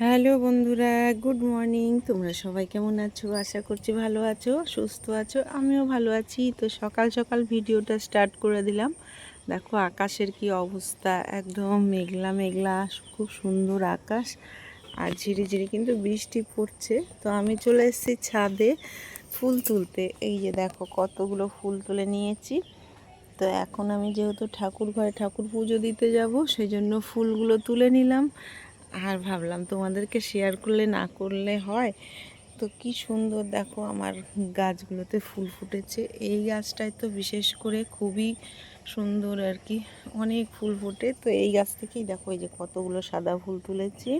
Hello বন্ধুরা, good morning. তোমরা সবাই কেমন আছো? আশা করছি ভালো আছো, সুস্থ আছো, আমিও ভালো আছি। তো সকাল সকাল ভিডিওটা স্টার্ট করে দিলাম। দেখো আকাশের কি অবস্থা, একদম মেঘলা মেঘলা, খুব সুন্দর আকাশ। আর ঝিরি ঝিরি কিন্তু বৃষ্টি পড়ছে। তো আমি চলে এসেছি ছাদে ফুল তুলতে। এই যে দেখো কতগুলো ফুল তুলে নিয়েছি। তো এখন আমি যেহেতু ঠাকুর ঘরে ঠাকুর পুজো দিতে যাব সেই জন্য ফুলগুলো তুলে নিলাম। আর ভাবলাম তোমাদেরকে শেয়ার করলে না করলে হয়। তো কি সুন্দর দেখো আমার গাছগুলোতে ফুল ফুটেছে। এই গাছটায় তো বিশেষ করে খুবই সুন্দর আর কি, অনেক ফুল ফোটে। তো এই গাছ থেকেই দেখো এই যে কতগুলো সাদা ফুল তুলেছি।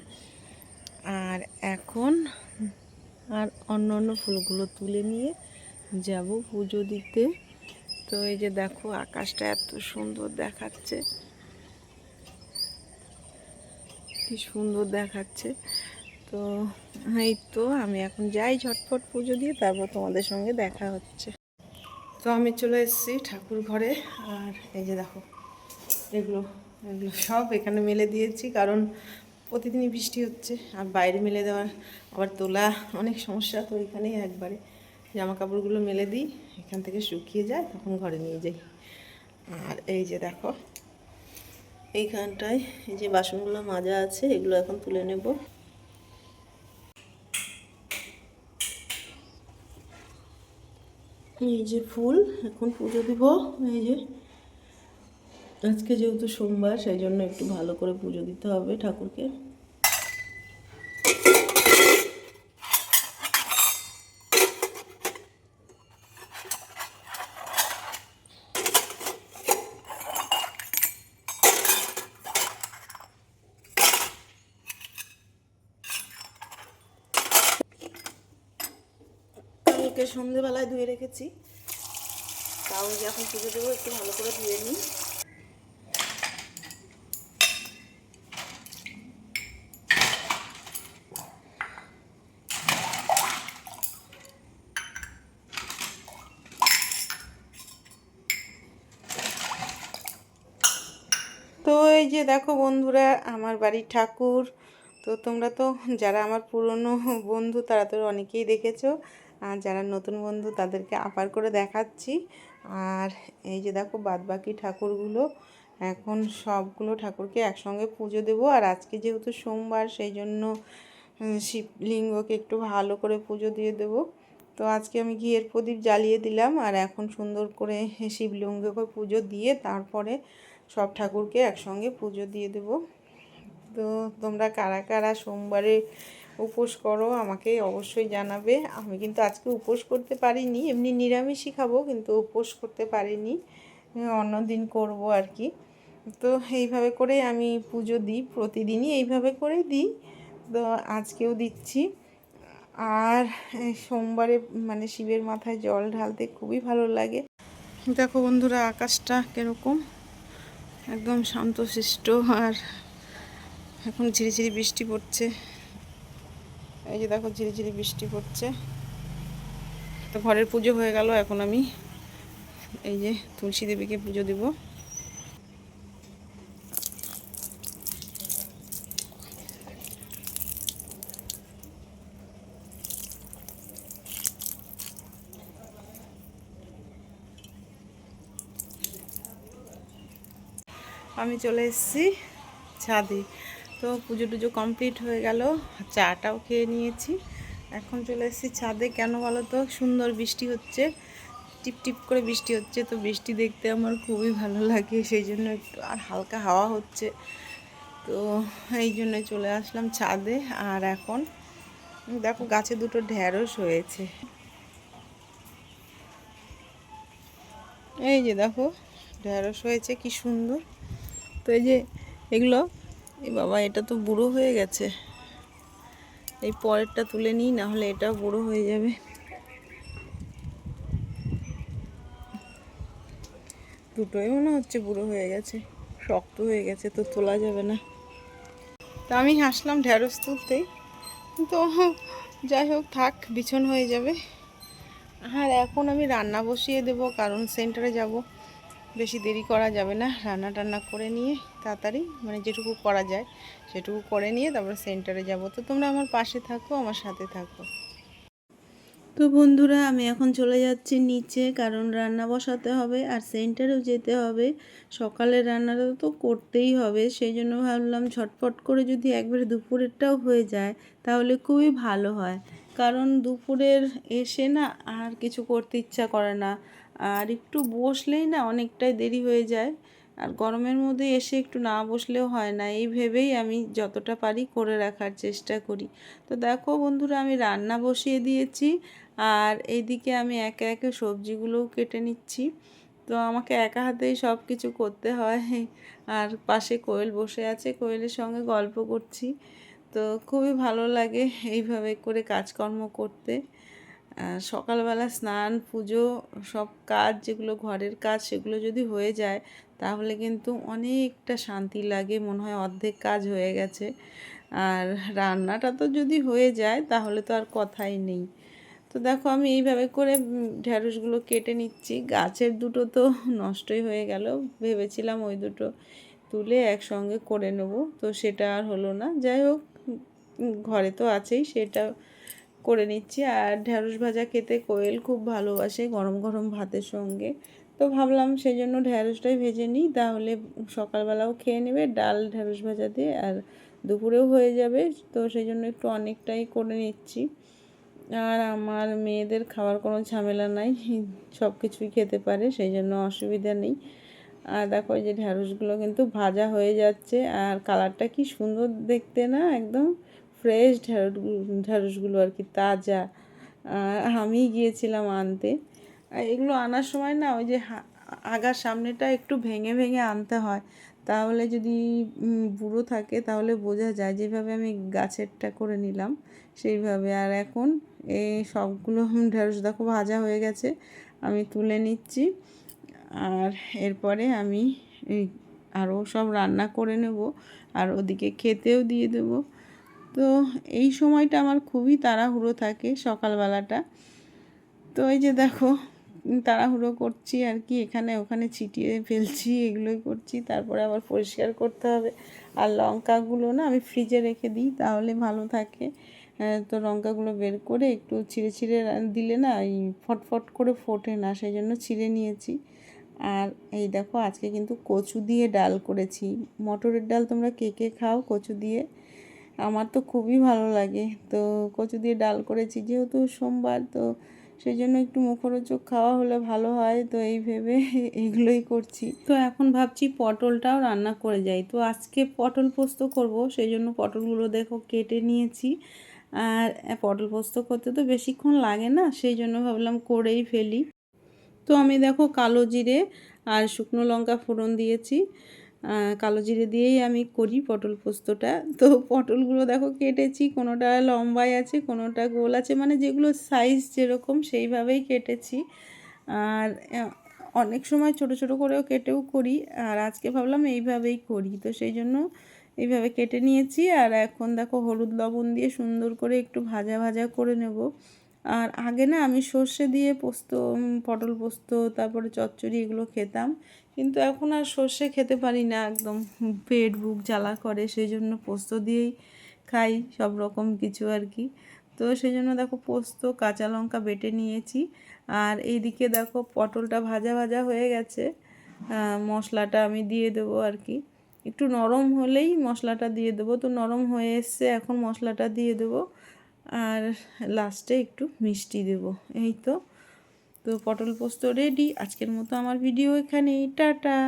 আর এখন আর অন্য অন্য ফুলগুলো তুলে নিয়ে যাব পুজো দিতে। তো এই যে দেখো আকাশটা এত সুন্দর দেখাচ্ছে। কি সুন্দর দেখাচ্ছে। তো, এই তো, আমি এখন যাই ঝটফট পুজো দিয়ে, তারপর তোমাদের সঙ্গে দেখা হচ্ছে। তো আমি চলে এসেছি ঠাকুর ঘরে, আর এই যে দেখো, এগুলো এগুলো সব এখানে মেলে দিয়েছি, কারণ প্রতিদিনই বৃষ্টি হচ্ছে, আর বাইরে মেলে দেওয়ার আবার তোলা অনেক সমস্যা, তো এখানেই একবারে জামা কাপড়গুলো মেলে দিই, এখান থেকে শুকিয়ে যায়, তখন ঘরে নিয়ে যাই। আর এই যে দেখো এইখানটায় এই যে বাসনগুলো মাজা আছে, এগুলো এখন তুলে নেব। এই যে ফুল, এখন পুজো দিব। এই যে আজকে যেহেতু সোমবার, সেই জন্য একটু ভালো করে পুজো দিতে হবে ঠাকুরকে। কালকে সন্ধেবেলায় ধুয়ে রেখেছি। তাও যখন পুজো দেবো, একটু ভালো করে ধুয়ে নিই। তো এই যে দেখো বন্ধুরা, আমার বাড়ির ঠাকুর। তো তোমরা তো, যারা আমার পুরনো বন্ধু, তারা তো অনেকেই দেখেছ। আর যারা নতুন বন্ধু তাদেরকে আপার করে দেখাচ্ছি। আর এই যে দেখো বাদবাকি ঠাকুরগুলো, এখন সবগুলো ঠাকুরকে একসঙ্গে পুজো দেব। আর আজকে যেহেতু সোমবার, সেই জন্য শিবলিঙ্গকে একটু ভালো করে পুজো দিয়ে দেব। তো আজকে আমি ঘিয়ের প্রদীপ জ্বালিয়ে দিলাম আর এখন সুন্দর করে শিবলিঙ্গকে পুজো দিয়ে তারপরে সব ঠাকুরকে একসঙ্গে পুজো দিয়ে দেব। তো তোমরা কারা কারা সোমবারে উপোস করো আমাকে অবশ্যই জানাবে। আমি কিন্তু আজকে উপোস করতে পারিনি, এমনি নিরামিষই খাব, কিন্তু উপোস করতে পারিনি। অন্য দিন করব আর কি। তো এইভাবে করে আমি পুজো দিই, প্রতিদিনই এইভাবে করে দিই। তো আজকেও দিচ্ছি। আর সোমবারে মানে শিবের মাথায় জল ঢালতে খুবই ভালো লাগে। দেখো বন্ধুরা, আকাশটা কীরকম? একদম শান্তশিষ্ট আর এখন ঝিরিঝিরি বৃষ্টি পড়ছে। এই যে দেখো ঝিরিঝিরি বৃষ্টি পড়ছে। তো ঘরের পুজো হয়ে গেল, এখন আমি এই যে তুলসী দেবীকে পুজো দেব। আমি চলে এসেছি ছাদে। তো পুজো টুজো কমপ্লিট হয়ে গেল। চাটাও খেয়ে নিয়েছি। এখন চলে এসেছি ছাদে। কেন বলো তো? সুন্দর বৃষ্টি হচ্ছে। টিপ টিপ করে বৃষ্টি হচ্ছে। তো বৃষ্টি দেখতে আমার খুবই ভালো লাগে, সেই জন্য একটু আর হালকা হাওয়া হচ্ছে। তো এই জন্য চলে আসলাম ছাদে। আর এখন দেখো গাছে দুটো ঢ্যাঁড়স হয়েছে। এই যে দেখো, ঢ্যাঁড়স হয়েছে, কি সুন্দর। তো এই যে এগুলো এই বাবা, এটা তো বুড়ো হয়ে গেছে। এই পরেরটা তুলে নিই না হলে এটাও বুড়ো হয়ে যাবে। দুটোই মনে হচ্ছে বুড়ো হয়ে গেছে, শক্ত হয়ে গেছে, তো তোলা যাবে না। তা আমি হাসলাম ঢ্যাঁড়স তুলতেই, তো যাই হোক, থাক, বিছন হয়ে যাবে। আর এখন আমি রান্না বসিয়ে দেব, কারণ সেন্টারে যাব। বেশি দেরি করা যাবে না। রান্না টান্না করে নিয়ে তাড়াতাড়ি মানে যেটুকু করা যায় সেটুকু করে নিয়ে তারপরে সেন্টারে যাব। তো তোমরা আমার পাশে থাকো, আমার সাথে থাকো। তো বন্ধুরা, আমি এখন চলে যাচ্ছি নিচে, কারণ রান্না বসাতে হবে আর সেন্টারেও যেতে হবে। সকালের রান্নাটা তো করতেই হবে, সেই জন্য ভাবলাম ঝটপট করে যদি একবারে দুপুরেরটাও হয়ে যায়, তাহলে খুবই ভালো হয়। কারণ দুপুরের এসে না আর কিছু করতে ইচ্ছা করে না। আর একটু বসলেই না অনেকটাই দেরি হয়ে যায়। আর গরমের মধ্যে এসে একটু না বসলেও হয় না। এই ভেবেই আমি যতটা পারি করে রাখার চেষ্টা করি। তো দেখো বন্ধুরা, আমি রান্না বসিয়ে দিয়েছি। আর এইদিকে আমি একে একে সবজিগুলোও কেটে নিচ্ছি। তো আমাকে একা হাতেই সব কিছু করতে হয়। আর পাশে কোয়েল বসে আছে, কোয়েলের সঙ্গে গল্প করছি। তো খুবই ভালো লাগে এইভাবে করে কাজকর্ম করতে। সকালবেলা স্নান, পুজো, সব কাজ যেগুলো ঘরের কাজ সেগুলো যদি হয়ে যায়, তাহলে কিন্তু অনেকটা শান্তি লাগে, মনে হয় অর্ধেক কাজ হয়ে গেছে। আর রান্নাটা তো যদি হয়ে যায়, তাহলে তো আর কথাই নেই। তো দেখো আমি এইভাবে করে ঢ্যাঁড়সগুলো কেটে নিচ্ছি। গাছের দুটো তো নষ্টই হয়ে গেল, ভেবেছিলাম ওই দুটো তুলে একসঙ্গে করে নেব। তো সেটা আর হলো না। যাই হোক ঘরে তো আছেই, সেটা করে নিচ্ছি। আর ঢ্যাঁড়স ভাজা খেতে কোয়েল খুব ভালোবাসে গরম গরম ভাতের সঙ্গে। তো ভাবলাম সেই জন্য ঢ্যাঁড়সটাই ভেজে নিই। তাহলে সকালবেলাও খেয়ে নেবে ডাল ঢ্যাঁড়স ভাজা দিয়ে আর দুপুরেও হয়ে যাবে। তো সেই জন্য একটু অনেকটাই করে নিচ্ছি। আর আমার মেয়েদের খাওয়ার কোনো ঝামেলা নাই, সব কিছুই খেতে পারে সেই জন্য অসুবিধা নেই। আর দেখো যে ঢ্যাঁড়সগুলো কিন্তু ভাজা হয়ে যাচ্ছে। আর কালারটা কি সুন্দর দেখতে না একদম? ফ্রেশ ঢ্যাঁড়স ঢ্যাঁড়সগুলো আর কি, তাজা। আমি গিয়েছিলাম আনতে। এগুলো আনার সময় না ওই যে আগার সামনেটা একটু ভেঙে ভেঙে আনতে হয়। তাহলে যদি বুড়ো থাকে তাহলে বোঝা যায় যেভাবে আমি গাছেরটা করে নিলাম, সেইভাবে। আর এখন এই সবগুলো ঢেঁড়স দেখো ভাজা হয়ে গেছে, আমি তুলে নিচ্ছি। আর এরপরে আমি আরও সব রান্না করে নেব। আর ওদিকে খেতেও দিয়ে দেব। তো এই সময়টা আমার খুবই তাড়াহুড়ো থাকে সকালবেলাটা। তো এই যে দেখো, তাড়াহুড়ো করছি আর কি, এখানে ওখানে ছিটিয়ে ফেলছি, এগুলোই করছি, তারপরে আবার পরিষ্কার করতে হবে। আর লঙ্কাগুলো না আমি ফ্রিজে রেখে দিই, তাহলে ভালো থাকে। তো লঙ্কাগুলো বের করে একটু ছিঁড়ে ছিঁড়ে দিলে না এই ফটফট করে ফোটে না সেই জন্য ছিঁড়ে নিয়েছি। আর এই দেখো, আজকে কিন্তু কচু দিয়ে ডাল করেছি। মটরের ডাল তোমরা কে কে খাও কচু দিয়ে? আমার তো খুবই ভালো লাগে। তো কচু দিয়ে ডাল করেছি, যেহেতু সোমবার, তো সেই জন্য একটু মুখরোচক খাওয়া হলে ভালো হয়। তো এই ভেবে এগুলোই করছি। তো এখন ভাবছি পটলটাও রান্না করে যাই। তো আজকে পটল পোস্ত করব সেই জন্য পটলগুলো দেখো কেটে নিয়েছি। আর পটল পোস্ত করতে তো বেশিক্ষণ লাগে না সেই জন্য ভাবলাম করেই ফেলি। তো আমি দেখো কালো জিরে আর শুকনো লঙ্কা ফোড়ন দিয়েছি। কালো জিরে দিয়েই আমি করি পটল পোস্তটা। তো পটলগুলো দেখো কেটেছি, কোনোটা লম্বাই আছে, কোনোটা গোল আছে মানে যেগুলো সাইজ যেরকম সেইভাবেই কেটেছি। আর অনেক সময় ছোট ছোট করেও কেটেও করি, আর আজকে ভাবলাম এইভাবেই করি। তো সেই জন্য এইভাবে কেটে নিয়েছি, আর এখন দেখো হলুদ লবণ দিয়ে সুন্দর করে একটু ভাজা ভাজা করে নেব। আর আগে না আমি সর্ষে দিয়ে পোস্ত পটল পোস্ত, তারপরে চচ্চড়ি এগুলো খেতাম। কিন্তু এখন আর সর্ষে খেতে পারি না, একদম পেট বুক জ্বালা করে সেই জন্য পোস্ত দিয়েই খাই, সব রকম কিছু আর কি। তো সেই জন্য দেখো পোস্ত, কাঁচা লঙ্কা বেটে নিয়েছি। আর এইদিকে দেখো পটলটা ভাজা ভাজা হয়ে গেছে। মশলাটা আমি দিয়ে দেবো আর কি। একটু নরম হলেই মশলাটা দিয়ে দেবো। তো নরম হয়ে এসছে, এখন মশলাটা দিয়ে দেবো। আর লাস্টে একটু মিষ্টি দেব। এই তো। তো পটল পোস্ত রেডি আজকের মতো আমার ভিডিও এখানেই। টাটা!